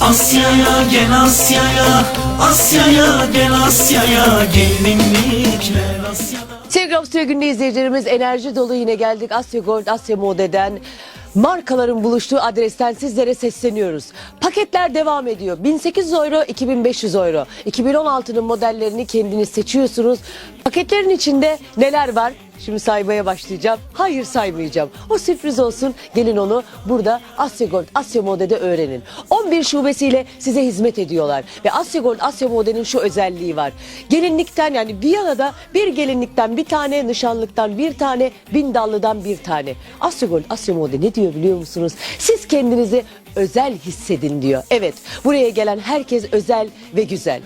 Asya'ya gel Asya'ya Asya'ya gel Asya'ya Gelinlikler Asya'da Sevgili Avusturya Günü izleyicilerimiz enerji dolu yine geldik. Asya Gold, Asya Mode'den markaların buluştuğu adresten sizlere sesleniyoruz. Paketler devam ediyor. 1800 euro, 2500 euro. 2016'nın modellerini kendiniz seçiyorsunuz. Paketlerin içinde neler var? Şimdi saymaya başlayacağım. Hayır saymayacağım. O sürpriz olsun. Gelin onu burada Asya Gold, Asya Mode'de öğrenin. 11 şubesiyle size hizmet ediyorlar. Ve Asya Gold, Asya Mode'nin şu özelliği var. Gelinlikten yani Viyana'da bir gelinlikten bir tane, nişanlıktan bir tane, bin dallıdan bir tane. Asya Gold, Asya Mode ne diyor biliyor musunuz? Siz kendinizi özel hissedin diyor. Evet buraya gelen herkes özel ve güzel.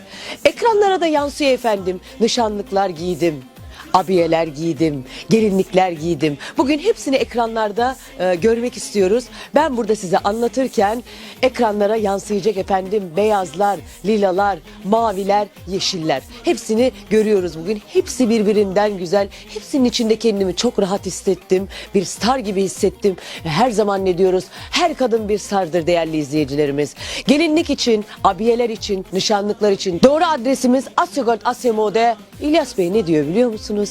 Ekranlara da yansıyor efendim. Nişanlıklar giydim. Abiyeler giydim, gelinlikler giydim. Bugün hepsini ekranlarda e, görmek istiyoruz. Ben burada size anlatırken ekranlara yansıyacak efendim beyazlar, lilalar, maviler, yeşiller. Hepsini görüyoruz bugün. Hepsi birbirinden güzel. Hepsinin içinde kendimi çok rahat hissettim. Bir star gibi hissettim. Her zaman ne diyoruz? Her kadın bir stardır değerli izleyicilerimiz. Gelinlik için, abiyeler için, nişanlıklar için doğru adresimiz Asya Gold Asya Mode. İlyas Bey ne diyor biliyor musunuz?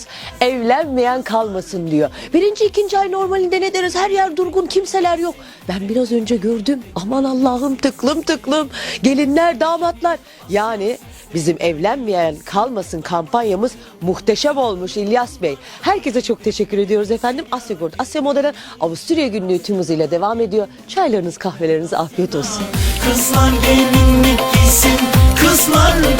Evlenmeyen kalmasın diyor. Birinci, ikinci ay normalinde ne deriz? Her yer durgun, kimseler yok. Ben biraz önce gördüm. Aman Allah'ım tıklım tıklım. Gelinler, damatlar. Yani bizim evlenmeyen kalmasın kampanyamız muhteşem olmuş İlyas Bey. Herkese çok teşekkür ediyoruz efendim. Asya Gold, Asya Moda'dan Avusturya günlüğü tüm hızıyla devam ediyor. Çaylarınız, kahveleriniz afiyet olsun. Kızlar gelinlik giysin Kızlar de